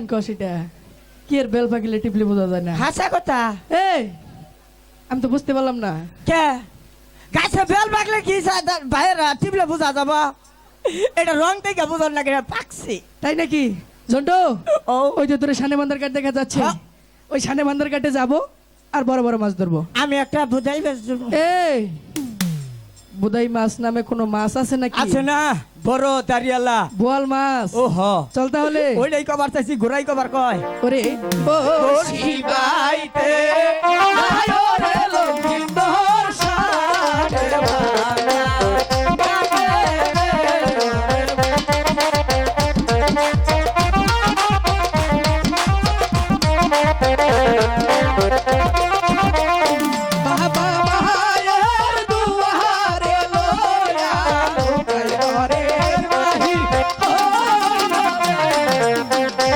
কি গান কস এটা কি এর বেল পাকিলে টিপলি বোঝা যায় না। হাসা কথা? এই আমি তো বুঝতে পারলাম না। কে? গাছে বেল বাকলে কি বাইরে টিপলে বুঝা যাব? এটা রং থেকে বুঝার লাগে পাকছি। তাই নাকি? জন্টু ও। ওই যে তোর সানে বান্দার কাঠ দেখা যাচ্ছে। ওই সানে বান্দার কাটে যাব আর বড় বড় মাছ ধরবো। আমি একটা বুঝাই এই বুদাই মাছ নামে কোনো মাছ আছে নাকি? আছে না বড় দাঁড়িয়ালা। বোয়াল মাছ। ও হ চল তাহলে। ওইটাই কবার চাইছি ঘোরাই কবার কয়। ওরে ও শিবাইতে। আয়োরে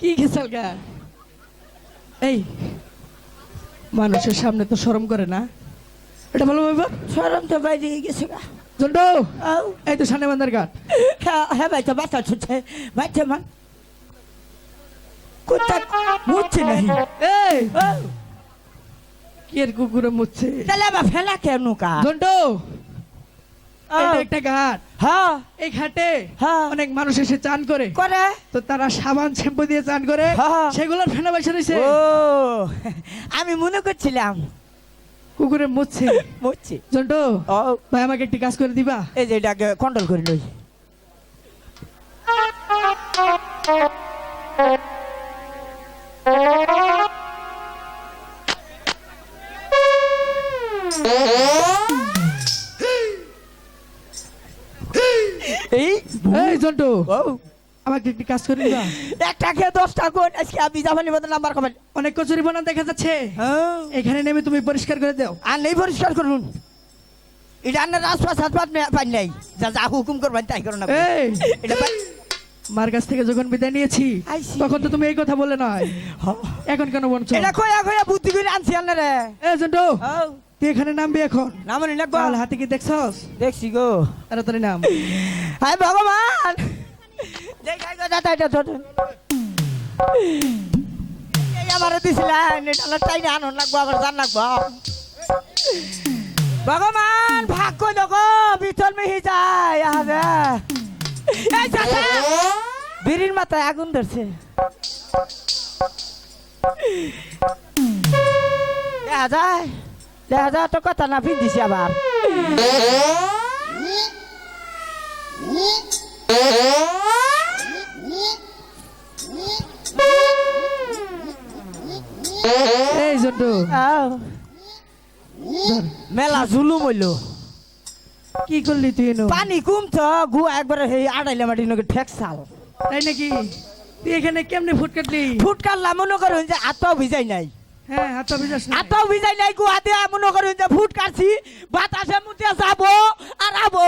কি এই মানুষের সামনে তো শরম করে না। এটা ভালো ব্যাপার সরম তো বাইরে গেছে গা। জন্ডু এই তো বান্দার ঘাট। হ্যাঁ হ্যাঁ ভাই তো বাচ্চা ছুটছে বাচ্চা মান কুত্তা মুচ্ছে নাই এই ও কুকুরে মুচ্ছে তাহলে আবার ফেলা কেন কা জন্ডু এটা একটা ঘাট। হ্যাঁ এই ঘাটে হ্যাঁ। অনেক মানুষ এসে চান করে। করে। তো তারা সাবান শ্যাম্পু দিয়ে চান করে। সেগুলোর ফেনা রয়েছে। ও আমি মনে করছিলাম। কুকুরে মুচ্ছে মুচ্ছি জন্টু ভাই আমাকে একটি কাজ করে দিবা? এই যে এটাকে কন্ট্রোল করে লই। এই জন্টু। আমাকে একটি কাজ করে দিবা। একটা খেয়ে দশটা কোন আজকে আমি জাপানি মতো নাম্বার কমেন অনেক কচুরি বানা দেখা যাচ্ছে। এখানে নেমে তুমি পরিষ্কার করে দাও। আর নেই পরিষ্কার করুন। এটা আপনার রাজপাত হাতপাত পাই নাই। যা যা হুকুম করবেন তাই করুন আপনি। এই। এটা মার কাছ থেকে যখন বিদায় নিয়েছি। তখন তো তুমি এই কথা বলে নয়। এখন কেন বলছো? এটা কয়া কয়া বুদ্ধি করে আনছি আনলে রে এ জন্টু তুই এখানে নামবি এখন? নামনি না তাহলে হাতে কি দেখছস? দেখছি গো। তাড়াতাড়ি নাম। হায় ভগবান! দেখাই গো দাদা এটা এই আমার দিছিলেন এটা টাইনে আনন্দ লাগবো আবার জান লাগবো। ভগবান ভাগ কই দেখো বিচল মিহি যায় আবে এই চাচা! বিড়ির মাথায় আগুন ধরছে। দেখা যায়? দেখা যায় তো কথা না ফিন্দিছি আবার। এই আও। মেলা জুলুম হইল। কি করলি তুই পানি কমছ গু একবার সেই আড়াইলে মাটি নকে ঠেকসাল তাই নাকি? তুই এখানে কেমনে ফুট কাটলি? ফুট কাটলাম মনে করুন যে আতাও ভিজাই নাই। আতাও ভিজাই নাই গু হাতে মনে করুন যে ফুট কাটছি বাতাসে মুতে যাব আর আবো।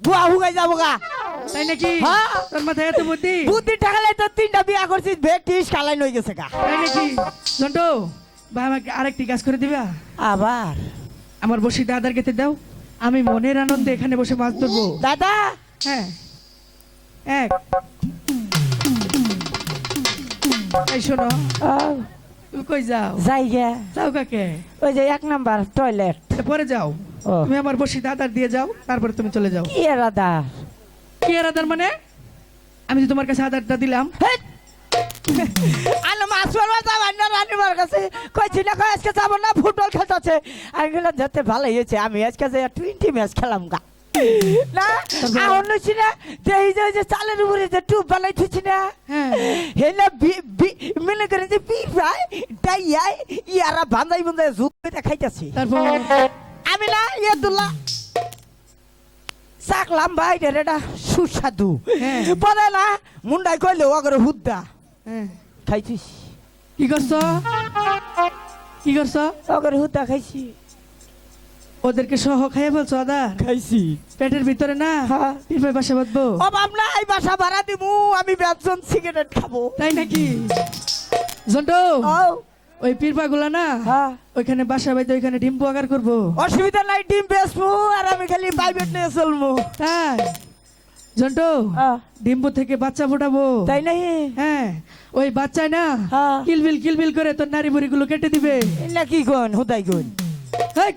গুয়া হুগাই যাব গা। তাই নাকি? হ্যাঁ। তোর মাথায় এত বুদ্ধি? বুদ্ধি তো তিনটা বিয়া করছি বেগ টিস কালাই নই গেছে গা। তাই নাকি? জন্টু ভাই আমাকে আরেকটি কাজ করে দিবা? আবার? আমার বসি দাদার খেতে দাও। আমি মনের আনন্দে এখানে বসে মাছ ধরবো। দাদা? হ্যাঁ। এক। এই শোনো। কই যাও? কাকে? ওই যে এক নাম্বার টয়লেট পরে যাও। ও। তুমি আমার বসি দাদার দিয়ে যাও তারপরে তুমি চলে যাও। কি কি আর মানে? আমি যে তোমার কাছে আদারটা দিলাম। আলো মাছ মারবা যাবার না রানিমার কাছে। কইছি না কই আজকে যাব না ফুটবল খেলতেছে আমি গেলাম যেতে ভালো হয়েছে আমি আজকে টোয়েন্টি ম্যাচ খেলাম গা। না? এখন হচ্ছি না? যে এই যে- যে চালের উপরে যে টুপ থুছি না? হ্যাঁ। মনে করে যে ভাই ডাইয়াই ইয়ারা ঝুঁক করে খাইতেছি আমি না ইয়ে চাকলাম ভাই রে এটা সুস্বাদু। হ্যাঁ। পরে না মুন্ডাই কইলে ওগরে হুদ্দা। হ্যাঁ। খাইছিস। কি করছ? কি করছ? ওগরে হুদ্দা খাইছি। ওদেরকে সহ খাইয়ে বলছো আদার খাইছি। পেটের ভিতরে না? হ্যাঁ। পিরপাই বাসা বাঁধবো? অভাব নাই বাসা ভাড়া দিমু আমি বেতন সিগারেট খাব। তাই নাকি? জন্টু ওই পিরপা গুলা না? হ্যাঁ। ওইখানে বাসা বাইতে ওইখানে ডিম্পু আকার করব। অসুবিধা নাই ডিম বেচমু আর আমি খালি প্রাইভেট নিয়ে চলমু তাই? জন্টু হ্যাঁ। ডিম্পু থেকে বাচ্চা ফোটাবো। তাই নাই হ্যাঁ। ওই বাচ্চায় না হ্যাঁ। কিলবিল কিলবিল করে তোর নারী বুড়ি গুলো কেটে দিবে। না কি কোন? হুদাই কোন? হেই!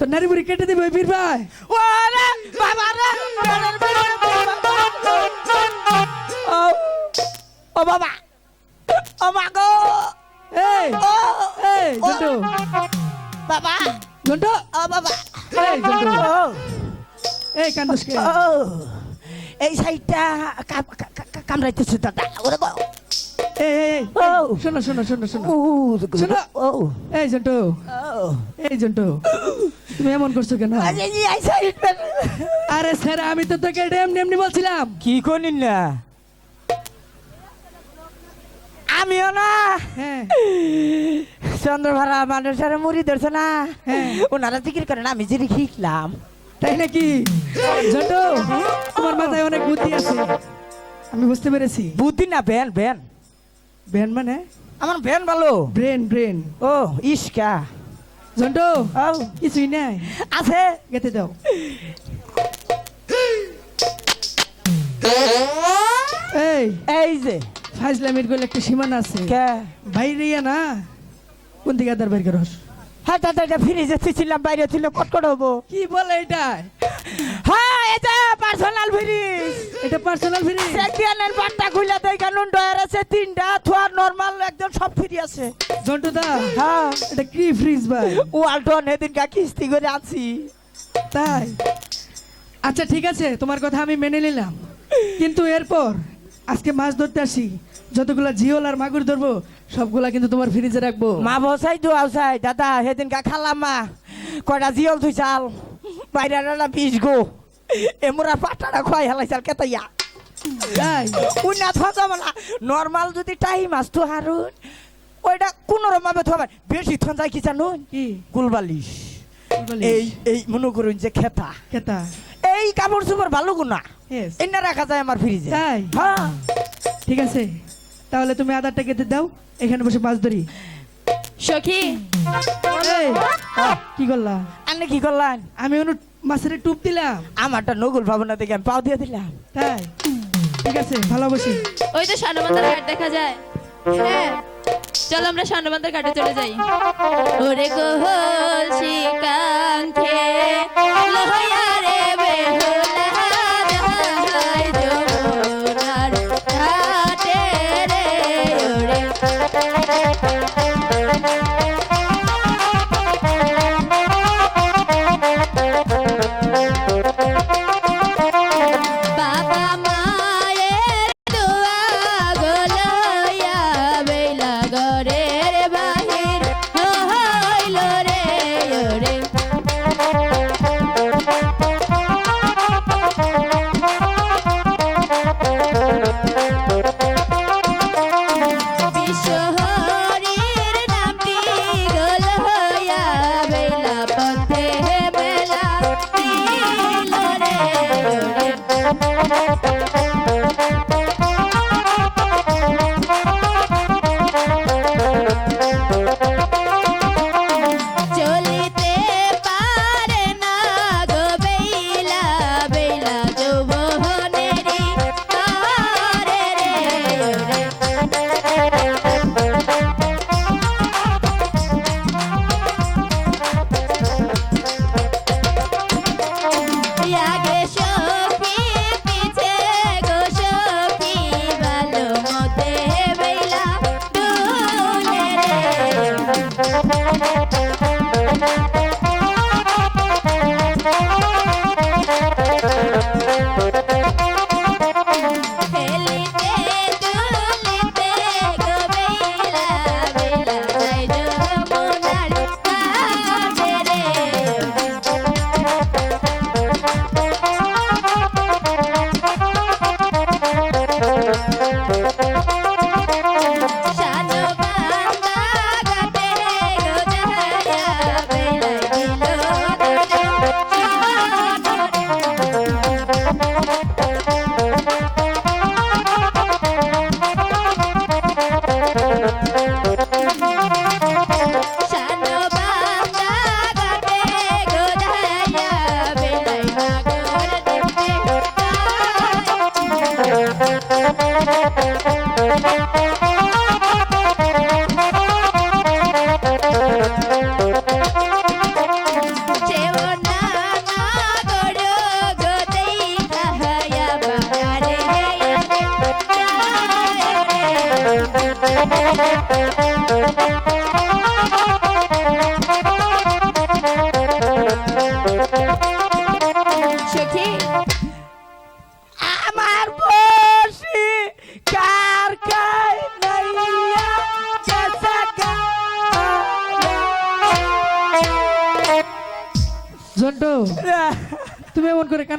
তোর নারী বুড়ি কেটে দিবে বীর ভাই। ওরে বাবা রে। ও বাবা। ও মা গো। এই ও এই জন্টু। বাবা। জন্টু। ও বাবা। এই জন্টু। এই কান্দুসকে ও। এই সাইডটা কামড়াইতেছে দাদা। ওরে গো। এই এই এই, শোনো শোনো শোনো শোনো শোনো। ও এই জন্টু ও এই জন্টু তুমি এমন করছ কেন? আরে স্যার আমি তো তোকে এটা এমনি এমনি বলছিলাম। কি করিন না? আমিও না। হ্যাঁ। চন্দ্রভাড়া মানুষের মুড়ি ধরছে না। হ্যাঁ। ওনারা জিকির করেন আমি জিরি শিখলাম। তাই নাকি? জন্টু তোমার মাথায় অনেক বুদ্ধি আছে। আমি বুঝতে পেরেছি। বুদ্ধি না ভ্যান ভ্যান ব্রেন মানে? আমার ব্যান ভালো। Brain brain. ও ইসকা জন্টু আও। কিছুই নাই। আছে। গেতে দাও। এই এই যে। ফাজলামির গোল একটা সীমানা আছে। কে? বাইরে না। কোন দিকে আদার বাইরে করস? হ্যাঁ দাদা এটা ফ্রিজে ছিলাম বাইরে ছিল কটকট হব। কি বলে এটা? হ্যাঁ এটা পার্সোনাল ফ্রিজ এটা পার্সোনাল ফ্রি সেকেন্ডের বাট্টা খুলে দেয় কানুন ডয়ার আছে তিনটা থোয়া নরমাল একদম সব ফ্রি আছে। জন্টু দা হ্যাঁ। এটা কি ফ্রিজ ভাই? ওয়ালটন এদিন কা কিস্তি করে আনছি। তাই? আচ্ছা ঠিক আছে তোমার কথা আমি মেনে নিলাম। কিন্তু এরপর আজকে মাছ ধরতে আসি। যতগুলা জিওল আর মাগুর ধরবো সবগুলা কিন্তু তোমার ফ্রিজে রাখব। মা বসাই দু আউসাই। দাদা সেদিন কা খালাম মা। কয়টা জিয়ল তুই চাল। বাইরে বিষ গো। এমরা পাটাটা খোয়াই হেলাই চাল কেতাইয়া। তাই উন্না না। নর্মাল যদি টাইম আসতো হারুন। ওইটা কোন রকমভাবে থাকবে বেশি থন যায় কি জানুন? কি? কুলবালিশ এই এই মনে করুন যে খেতা। কেতা এই কাপড় চোপড় ভালো গুনা। এনে রাখা যায় আমার ফ্রিজে? হ্যাঁ। ঠিক আছে। তাহলে তুমি আদারটা কেটে দাও এখানে বসে মাছ ধরি। সখী। এই, কি করলা? কি করলেন আমি অনু মাছের টুপ দিলাম। আমারটা নগুল ভাবনা দেখে আমি পাও দিয়ে দিলাম। তাই? ঠিক আছে ভালো বসি। ওই তো স্বর্ণবন্ধার ঘাট দেখা যায়। হ্যাঁ চল আমরা স্বর্ণবন্ধার ঘাটে চলে যাই। ওরে গোহল শিকাঙ্ক্ষে লহয়া রে বেহুলা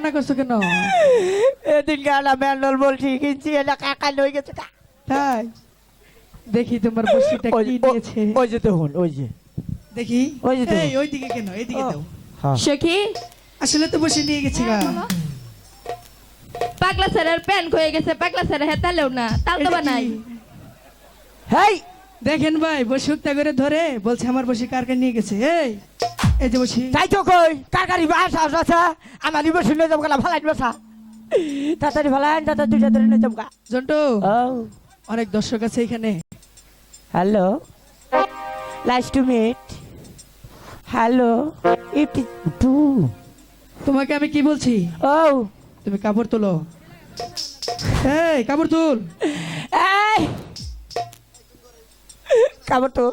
কান্না করছ কেন? এদিন গালা ম্যান্ডল বলছি কিনছি এটা কাকা লই গেছে তাই? দেখি তোমার বসিটা কি দিয়েছে। ওই যে দেখুন ওই যে। দেখি? ওই যে। এই ওইদিকে কেন? এইদিকে দাও। সখী? আসলে তো বসে নিয়ে গেছি গা। পাগলা স্যারের প্যান হয়ে গেছে পাগলা স্যারের হেতালেও না তাল তো বানাই হেই! দেখেন ভাই বসে উত্তা করে ধরে বলছে আমার বসে কারকে নিয়ে গেছে। এই! এই যে বসি তাই তো কই কার গাড়ি বাস আস আমার ইবে শুনে যাব গেলা ভালাই বসা তাড়াতাড়ি ভালাই তাড়াতাড়ি দুইটা ধরে নিয়ে যাব জন্টু ও অনেক দর্শক আছে এখানে। Hello. Nice to meet hello it to তোমাকে আমি কি বলছি? ও তুমি কাপড় তোলো। এই কাপড় তুল। এই। কাপড় তো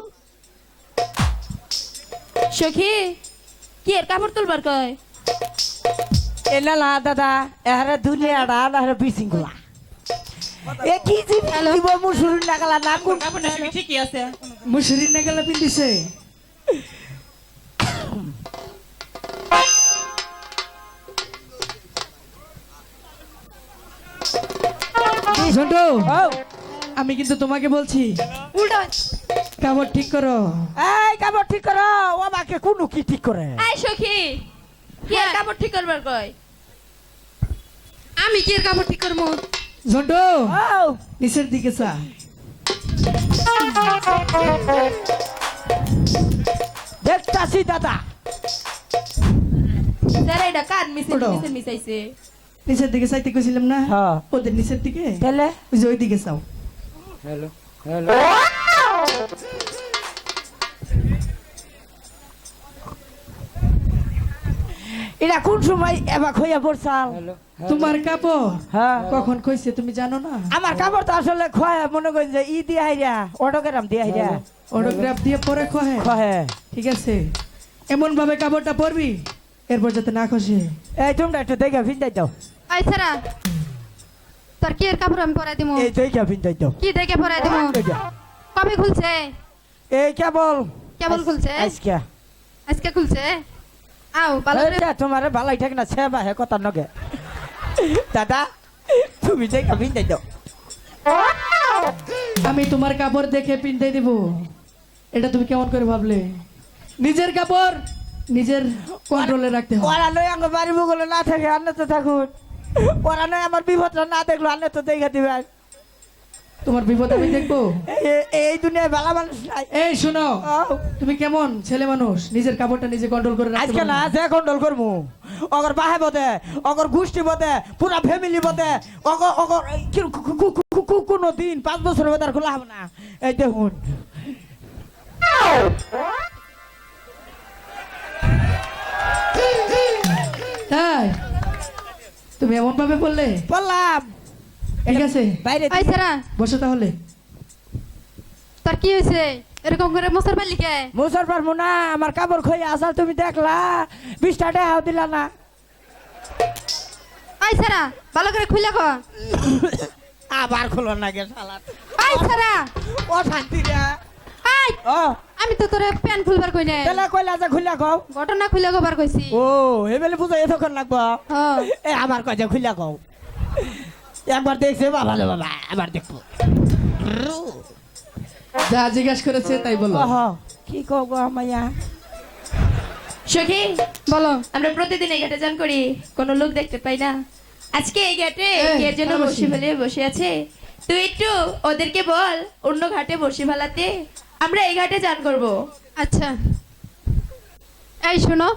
সখী কি এর কাপড় তুলবার কয়? এনা না দাদা এহারে দুনিয়াটা না হেরে বিসিং এ কি জিনিস দিব মুসুরি নাগালা না কোন মুসুরি নেগালা পিন্দিছে ঝন্টু। আমি কিন্তু তোমাকে বলছি। কাপড় ঠিক করো। এই কাপড় ঠিক করো। ও আমাকে কোন কি ঠিক করে? আই সখী কি কাপড় ঠিক করবার কয় আমি কি কাপড় ঠিক করব? ঝন্টু ও। নিচের দিকে চা। দেখতাছি দাদা। স্যার এটা কার মিসে ওটো। মিসে মিসাইছে নিচের দিকে চাইতে কইছিলাম না? হ্যাঁ। ওদের নিচের দিকে? তাহলে? ওই ওই দিকে চাও। হ্যালো হ্যালো এটা কোন সময় এবার খইয়া পড়ছাল তোমার কাপড়? হ্যাঁ। কখন কইছে তুমি জানো না? আমার কাপড় তো আসলে খয়া মনে করেন যে ই দিয়ে হাইরা অটোগ্রাম দিয়ে হাইরা অটোগ্রাফ দিয়ে পরে কহে খহে। ঠিক আছে। এমন ভাবে কাপড়টা পরবি এরপর যাতে না খসে। এই তোমরা একটু দেখে ভিন্দাই দাও। আই সারা তোর কি এর কাপড় আমি পরাই দিমু? এই দেখে ভিন্দাই দাও কি দেখে পরাই দিমু? কবে খুলছে? এই কেবল। কেবল খুলছে? আজকে। আজকে খুলছে? আও ভালো এইটা তোমার ভালাই থাকে না সেবা হে কথা নগে। দাদা তুমি দেখে ভিন্দাই দাও আমি তোমার কাপড় দেখে পিনতে দিব। এটা তুমি কেমন করে ভাবলে? নিজের কাপড় নিজের কন্ট্রোলে রাখতে হবে। ওরা নয় আমার বাড়ি বগলে না থাকে আন্না তো থাকুন ওরা নয় আমার বিপদটা না দেখল আন্না তো দেখে দিবেন তোমার বিপদ আমি দেখব? এই দুনিয়ায় ভালো মানুষ নাই। এই শোনো তুমি কেমন ছেলে মানুষ? নিজের কাপড়টা নিজে কন্ট্রোল করে আজকে না যে কন্ট্রোল করব অগর বাহে বদে অগর গোষ্ঠী বদে পুরা ফ্যামিলি বদে অগর অগর কোনো দিন পাঁচ বছরের বেতার খোলা হবে না। এই দেখুন। তাই? তুমি এমন ভাবে বললে? বললাম। ঠিক আছে। বাইরে আই সারা বসো তাহলে। তোর কি হয়েছে? এরকম করে মশার বালি কে? মুসার পারব না আমার কাপড় খই আসাল তুমি দেখলা। বিশটা টাকাও দিলা না। আই সারা ভালো করে খুলে কো। আবার খোলো না গে শালা। আই সারা ও শান্তি রে। আই ও। আমি তো তোরে প্যান খুলবার কই নাই। তাহলে কইলা যে খুলে কও। ঘটনা খুলে কবার কইছি। ও এবেলে বুঝো এতক্ষণ লাগবো। হ্যাঁ এ আবার কয় যে খুলে কও। একবার দেখছে বাবা রে বাবা আবার দেখব। যা জিজ্ঞাসা করেছে তাই বলো। ওহ কি কও গো মাইয়া সখী বলো। আমরা প্রতিদিন এই ঘাটে যান করি। কোনো লোক দেখতে পাই না। আজকে এই ঘাটে কে যেন বসে ফেলে বসে আছে। তুই একটু ওদেরকে বল অন্য ঘাটে বসে ফেলাতে আমরা এই ঘাটে যান করব। আচ্ছা। এই শোনো।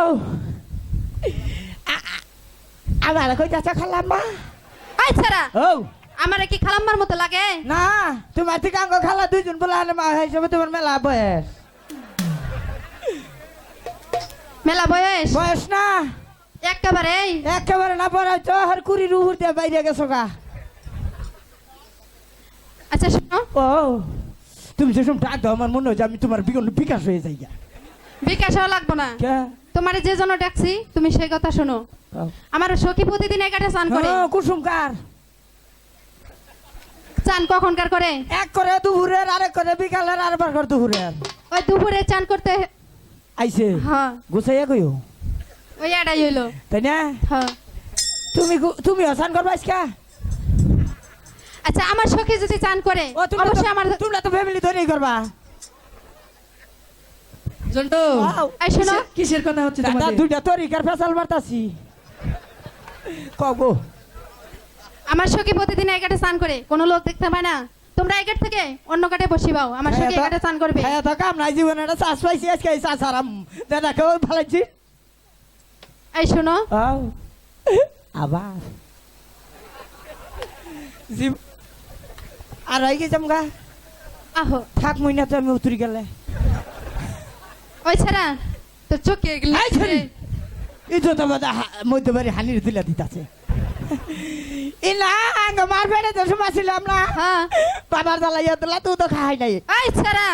ও আমার কই যাচ্ছে খালাম মা আই ছাড়া। ও আমার কি খালাম্মার মতো লাগে? না তোমার থেকে আঙ্গ খালা দুইজন বলে আনে মা হিসেবে তোমার মেলা বয়স। মেলা বয়স? বয়স না। একেবারে? একেবারে না পড়াই তো আর কুড়ি রুহুর দিয়ে বাইরে গেছো গা। আচ্ছা শোনো। ও তুমি যেসব ডাক দাও আমার মনে হয় যে আমি তোমার বিকন বিকাশ হয়ে যাই। বিকাশ হওয়া লাগবো না। কে? তোমার যে জন্য ডাকছি তুমি সেই কথা শোনো। আমার সখী প্রতিদিন ঘাটে স্নান করে। কুসুম কার? চান কখনকার করে এক করে দুপুরের আরেক করে বিকালের আরেকবার করে দুপুরের। ওই দুপুরে চান করতে আইছে? হ্যাঁ। গুছাইয়া কইও? ওই এটাই হইল। তাই না? হ্যাঁ। তুমি তুমি অসান করবা আজকা? আচ্ছা আমার সখী যদি চান করে অবশ্যই আমার তোমরা তো ফ্যামিলি ধরেই করবা। জন্টু। এই শোনো। কিসের- কথা হচ্ছে দাদা তোমাদের? দুইটা তরিকার ফেসাল মারতাছি। কগো আমার সখী প্রতিদিন এই ঘাটে স্নান করে কোনো লোক দেখতে পায় না। তোমরা এই ঘাট থেকে অন্য ঘাটে বসি পাও আমার সখী এই ঘাটে স্নান করবে। হ্যাঁ তো কাম নাই জীবনে একটা চাষ পাইছি আজকে এই চাষ আরাম দাদা কেউ ভালাইছি এই শোনো। আও আবার। জীব- আর হয়ে গেছাম গা। আহো। থাক মইনা তো আমি উতরি গেলে। ওই ছাড়া তো চোখে গেলে এই তো তোমার মধ্যে বাড়ি হানির দিলা দিতাছে তো শুমাছিলাম না হ্যাঁ বাবার জ্বালাইয়া দিলা তুই তো খাই নাই। এই ছাড়া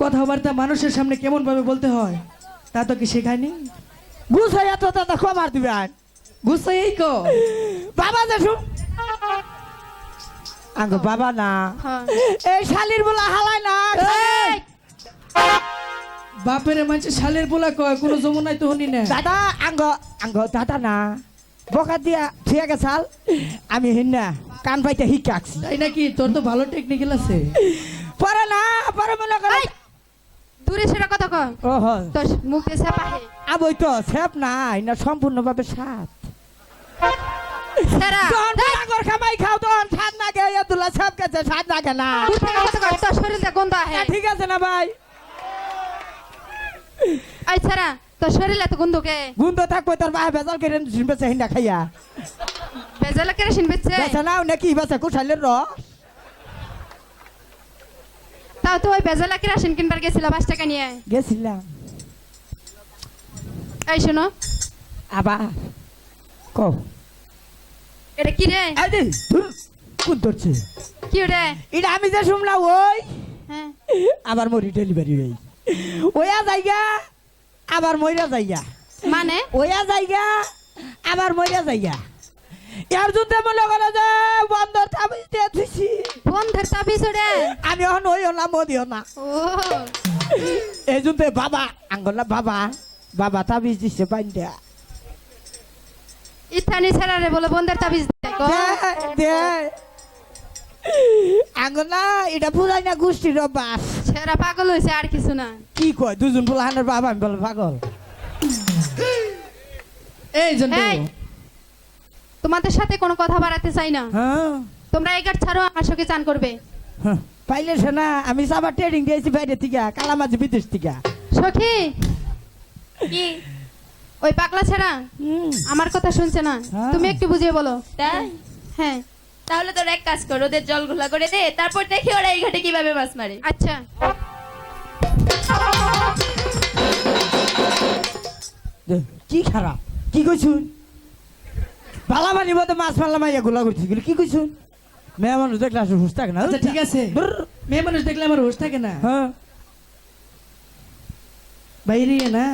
কথাবার্তা মানুষের সামনে কেমন ভাবে বলতে হয় তা তো কি শেখায়নি? গুছাইয়া তো দাদা খবর দিবে আন গুছাই এই কো বাবা যে শুন আঙ্গ বাবা না। হ্যাঁ। এই শালির বলা হালাই না এই, বাপের মানুষ শালের পোলা কয় কোনো যমুনায় তো হনি না। দাদা আঙ্গ আঙ্গ দাদা না। বকা দিয়া ঠিক আছে শাল। আমি হিন্না কান পাইতে শিক্ষা আঁকছি তাই নাকি? তোর তো ভালো টেকনিক্যাল আছে। পরে না পরে মনে করে। দূরে সেটা কথা কয়। ও হ তোর মুখ দিয়ে চাপা হে আবই তো সেপ না না সম্পূর্ণভাবে তখন আগর খামাই খাও তখন সাত না গে দুলা সব গেছে সাত না গে না। তোর গন্ধ আহে। ঠিক আছে না ভাই। আই ছাড়া তোর শরীর এত গন্ধকে গুন্দ থাকব তোর বাহে বেজাল করে হিন্দা খাইয়া। বেজালা বেচা? নাও নাকি বেচা কুঠাইলের রস। তাও তো ওই বেজালা কেরাসিন কিনবার গেছিল পাঁচ টাকা নিয়ে। গেছিলাম। এই শোনো। আবার কো এটা কি রে? যে, ধুর, কোন ধরছে। কি রে এটা আমি যে শুনলাম ওই হ্যাঁ। আবার মরি ডেলিভারি হই ওয়া জায়গা আবার মইরা জায়গা। মানে? ওয়া জায়গা আবার মইরা জায়গা। ইয়ার যুদ্ধে মনে করে যে বন্ধ থামি দিয়ে থুইছি বন্ধের তাবিজ রে আমি এখন ওইও না মদিও না এই যুদ্ধে বাবা আঙ্গলা বাবা বাবা তাবিজ দিছে পাইন্ডা ইথানি রে বলে বন্ধের তাবিজ দে গো। দে দে। আঙ্গলা এটা বুঝাই না গোষ্ঠীর বাস ছেড়া পাগল হয়েছে আর কিছু না। কি কয় দুজন পোলাহানের বাবা আমি বলে পাগল। এই জন্য তোমাদের সাথে কোনো কথা বাড়াতে চাই না। হ্যাঁ। তোমরা এই গাছ ছাড়ো আমার সঙ্গে চান করবে। হ্যাঁ, পাইলে সে না আমি সাবার ট্রেনিং দিয়েছি বাইরে থেকে কালামাজি বিদেশ থেকে। সখী। কি? ওই পাগলা ছাড়া? আমার কথা শুনছে না। হ্যাঁ। তুমি একটু বুঝিয়ে বলো। তাই? হ্যাঁ। তাহলে তোর এক কাজ কর ওদের জল ঘোলা করে দে তারপর দেখি ওরা এই ঘাটে কীভাবে মাছ মারে। আচ্ছা। কি খারাপ? কি কইছুন? বালা মানি মতো মাছ মারলা মাইয়া গোলা করছি কিন্তু কি কইছুন? মেয়ে মানুষ দেখলে আসলে হুস থাকে না আচ্ছা ঠিক আছে। মেয়ে মানুষ দেখলে আমার হোশ থাকে না। হ্যাঁ। বাইরে না।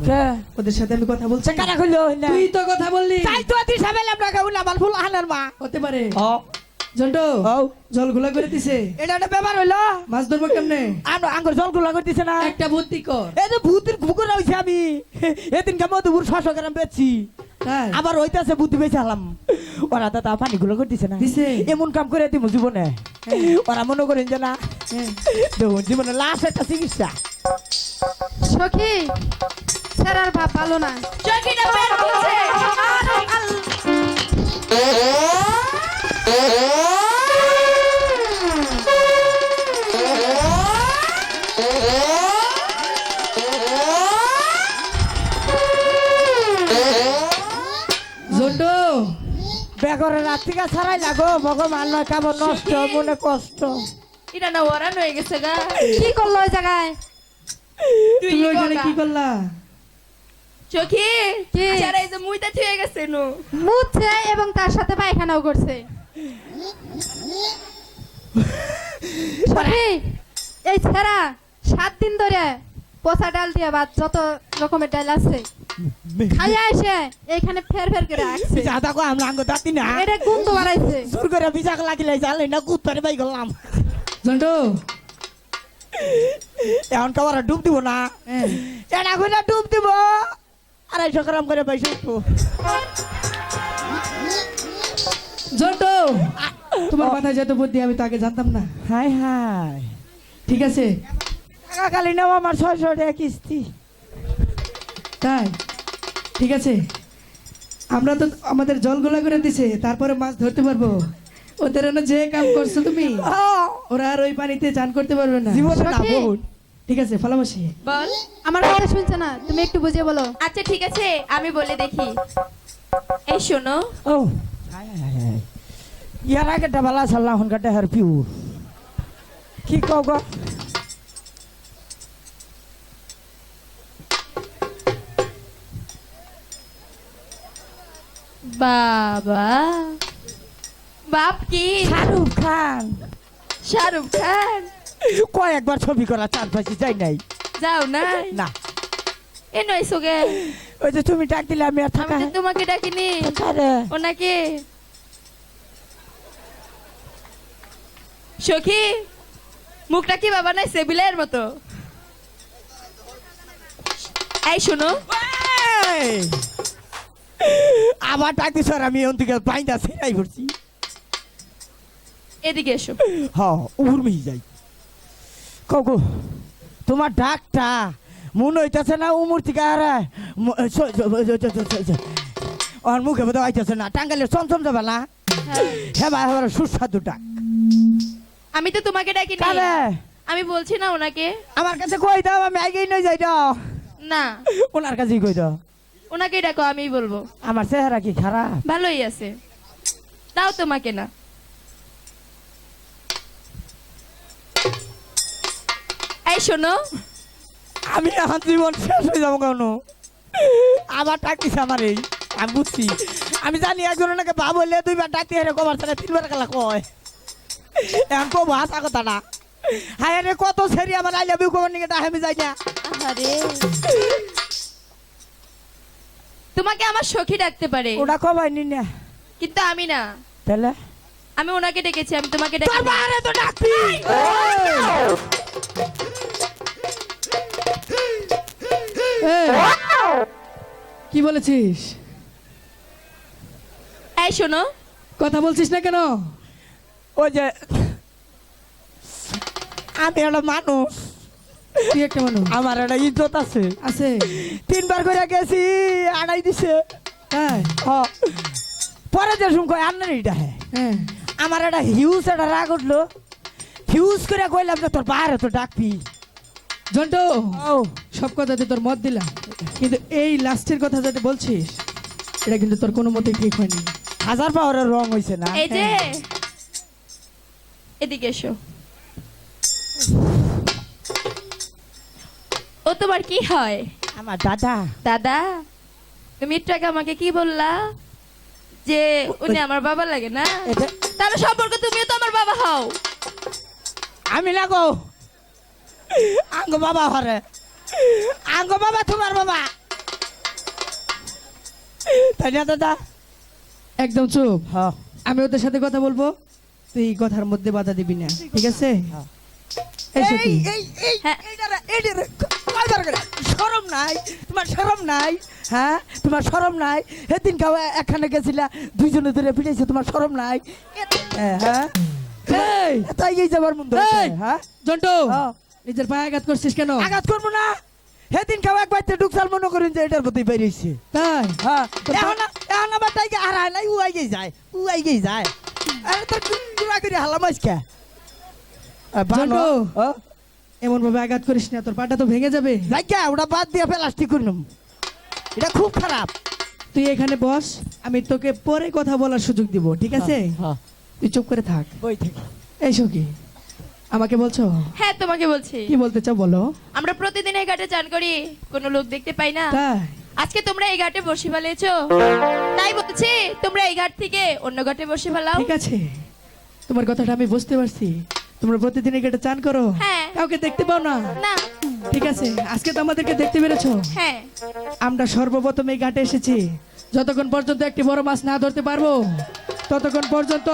করে? ওদের সাথে আমি কথা বলছি। কারা না তুই তো কথা বললি। তাই তো আতি সাবেল আমরা গাউন আমার ফুল হানার মা। হতে পারে। জন্টো জল ঘোলা করে দিছে। এটা একটা ব্যাপার হইল। হ্যাঁ। মাছ ধরবো কেমনে? আমরা আঙ্গুর জলগুলা করতেছে না। একটা কর। এই যে ভূতের ভুকুর হইছে আমি। এদিন কে মধুপুর ছশো গ্রাম বেচছি। আবার হইতাছে বুদ্ধি আলাম। ওরা তো তা পানি গুলো করতেছে না। দিছে? এমন কাম করে দিব জীবনে। ওরা মনে করেন যে না হ্যাঁ। দেখুন জীবনে লাস্ট একটা চিকিৎসা। সখী? স্যার আর ভাব ভালো না। চকিটা পেট ফুলছে জন্টো বেগরের রাত্রিকা ছাড়াই লাগো। ভগবান নয় কেমন নষ্ট মনে কষ্ট। এটা না ওরান হয়ে গেছে গা। কি করল ওই জায়গায়? তুমি ওইখানে কি করলা? চকি কি? এই যে মুইটা থুয়ে গেছে নো। মুছছে এবং তার সাথে পায়খানাও করছে। এই ছেড়া সাত দিন ধরে পচা ডাল দিয়ে ভাত যত রকমের ডাল আছে খাইয়া এসে এইখানে ফের ফের করে আসছে দাদা কো আমরা আঙ্গ দাঁতি না। এটা গন্ধ বাড়াইছে জোর করে বিচাক লাগিলে জানলে না কুত্তরে বাই গেলাম জন্টো এখন তো কাবার ডুব দিব না। এটা করে ডুব দিব। আড়াইশো গ্রাম করে পয়সা একটু। জন্টো তোমার মাথায় যত বুদ্ধি আমি তাকে জানতাম না। হাই হাই ঠিক আছে? টাকা কালি নেওয়া আমার ছয়শো টাকা কিস্তি। তাই? ঠিক আছে? আমরা তো আমাদের জল গোলা করে দিছে তারপরে মাছ ধরতে পারব। ওদের যে কাম করছ তুমি ওরা আর ওই পানিতে চান করতে পারবে না। জীবনে না সখী। ঠিক আছে ফলামসি বল। আমার কথা শুনছে না তুমি একটু বুঝিয়ে বলো। আচ্ছা ঠিক আছে আমি বলে দেখি। এই শোনো। ও। ইয়ার আগে ডাবালা সাল্লাহ হনকাটা হার পিউর কি কও গো? বাবা। বাপ কি শাহরুখ খান। শাহরুখ খান। কয়েকবার ছবি করা চার পাশে যাই নাই। যাও নাই? না। এ নয় সোগে। ওই যে তুমি ডাক দিলে আমি আর থাকা আমি তোমাকে ডাকিনি। ওনাকে। সখী মুখটা কি বাবা নাই সেবিলের মতো? এই শোনো! আবার ডাক দিছ আর আমি ওদিকে বাইন্দা সেরাই করছি এদিকে এসো। হ উর্মি যাই। কগো তোমার ডাকটা মনে হইতেছে না উমুর থেকে আর ওর মুখে বোধ আইতেছে না টাঙ্গালে চমচম যাবে না? হ্যাঁ। ভাই আমার সুস্বাদু ডাক। আমি তো তোমাকে ডাকিনি। কারে? আমি বলছি না ওনাকে। আমার কাছে কই দাও আমি আগেই নই যাই দাও। না। ওনার কাছেই কই দাও। ওনাকে ডাকো আমিই বলব। আমার চেহারা কি খারাপ? ভালোই আছে। তাও তোমাকে না। এই শোনো। আমি এখন জীবন শেষ হয়ে যাব কেন? আবার ডাকিস আমার এই? আমি বুঝছি। আমি জানি একজন ওনাকে বা বললে দুইবার ডাকতে হেরে কবার থেকে তিনবার খেলা কয়। এখন কব হাসা কথা না। হায় রে কত সেরি আমার আইলা বিউ কবার নিকে ডাকে আমি যাই না। আরে তোমাকে আমার সখী ডাকতে পারে। ওটা কবাই নি না। কিন্তু আমি না। তাহলে? আমি ওনাকে ডেকেছি আমি তোমাকে ডাকি তো ডাকবি। কি বলেছিস? এই শোনো। কথা বলছিস না কেন? ওই যে আমি একটা মানুষ। তুই একটা মানুষ। আমার একটা ইজ্জত আছে। আছে? তিনবার করে গেছি আড়াই দিছে। তাই হ। পরে যে শুন কয় আন্নার এইটা হ্যাঁ হ্যাঁ। আমার একটা হিউজ একটা রাগ উঠল। হিউজ করে কইলাম যে তোর বাইরে তো ডাকবি। জন্টু ও। সব কথাতে তোর মত দিলাম। কিন্তু এই লাস্টের কথা যেটা বলছিস এটা কিন্তু তোর কোনো মতেই ঠিক হয়নি। হাজার পাওয়ারের রং হয়েছে না এই যে। এদিকে এসো। ও তোমার কি হয়? আমার দাদা। দাদা? তুমি একটু আগে আমাকে কি বললা? যে উনি আমার বাবা লাগে না? তাহলে সম্পর্ক তুমিও তো আমার বাবা হও। আমি না গো আঙ্গ বাবা হরে আঙ্গ বাবা তোমার বাবা। তাই না দাদা? একদম চুপ। হ্যাঁ। আমি ওদের সাথে কথা বলব তুই কথার মধ্যে বাধা দিবি না ঠিক আছে। এই এই এই এই হ্যাঁ। এইটারে এইটারে কয়বার করে শরম নাই তোমার শরম নাই হ্যাঁ? তোমার শরম নাই। সেদিন কাউ এখানে গেছিলা দুইজনে ধরে পিটাইছে তোমার শরম নাই। হ্যাঁ, হ্যাঁ তাই এই যাবার মন এই! হ্যাঁ? জন্টু! হ্যাঁ। নিজের পায়ে আঘাত করছিস কেন? আঘাত করব না। সেদিন কাউ একবার ঢুকসাল মনে করেন যে এটার প্রতি বেরিয়েছে। তাই? হ্যাঁ। এখন এখন আবার তাই আর হয় নাই উ আইগে যায় উ আইগে যায়। আরে তোর চূড়া করে হালাম আজকে। এমন ভাবে আঘাত করিস না তোর পাটা তো ভেঙে যাবে। লাগিয়া ওটা বাদ দিয়ে প্লাস্টিক করলাম এটা খুব খারাপ। তুই এখানে বস আমি তোকে পরে কথা বলার সুযোগ দিব ঠিক আছে? হ্যাঁ। তুই চুপ করে থাক। বই থেকে। এই সখী। আমাকে বলছো? হ্যাঁ তোমাকে বলছি। কি বলতে চাও বলো? আমরা প্রতিদিন এই ঘাটে চান করি কোনো লোক দেখতে পাই না। তাই? আজকে তোমরা এই ঘাটে বসে ফেলেছো। তাই বলছি তোমরা এই ঘাট থেকে অন্য ঘাটে বসে ফেলাও। ঠিক আছে। তোমার কথাটা আমি বুঝতে পারছি। তোমরা প্রতিদিন এটা চান করো। হ্যাঁ। কাউকে দেখতে পাও না? না। ঠিক আছে আজকে তো আমাদেরকে দেখতে পেরেছ। হ্যাঁ। আমরা সর্বপ্রথম এই ঘাটে এসেছি। যতক্ষণ পর্যন্ত একটি বড় মাছ না ধরতে পারব ততক্ষণ পর্যন্ত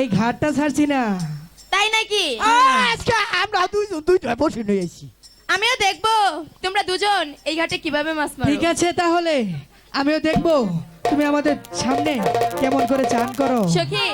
এই ঘাটটা ছাড়ছি না। তাই নাকি? আজকে আমরা দুইজন দুইটা বসে নিয়েছি আমিও দেখব। তোমরা দুজন এই ঘাটে কীভাবে মাছ মারো? ঠিক আছে তাহলে আমিও দেখব। তুমি আমাদের সামনে কেমন করে চান করো। সখী